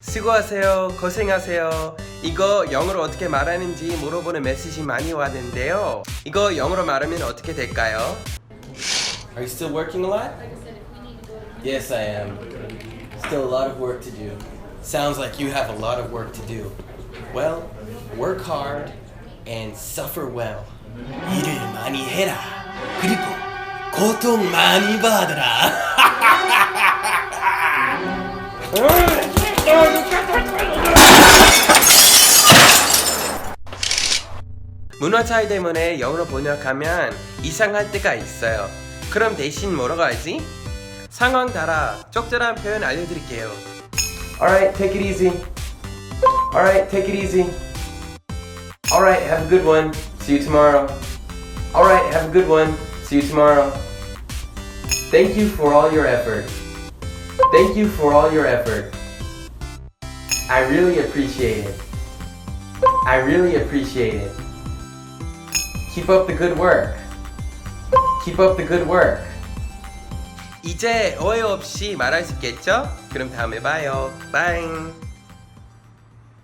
수고하세요. 고생하세요. 이거 영어로 어떻게 말하는지 물어보는 메시지 많이 왔는데요. 이거 영어로 말하면 어떻게 될까요? Are you still working a lot? Like I said, if we need to go to Yes, I am. Still a lot of work to do. Sounds like you have a lot of work to do. Well, work hard and suffer well. 일을 많이 해라. 그리고 고통 많이 받으라. 문화 차이 때문에 영어로 번역하면 이상할 때가 있어요. 그럼 대신 뭐라고 하지? 상황 따라 적절한 표현 알려드릴게요. Alright, take it easy. Alright, take it easy. Alright, have a good one. See you tomorrow. Alright, have a good one. See you tomorrow. Thank you for all your effort. Thank you for all your effort. I really appreciate it. I really appreciate it. Keep up the good work. Keep up the good work. 이제 오해 없이 말할 수 있겠죠? 그럼 다음에 봐요. 바이.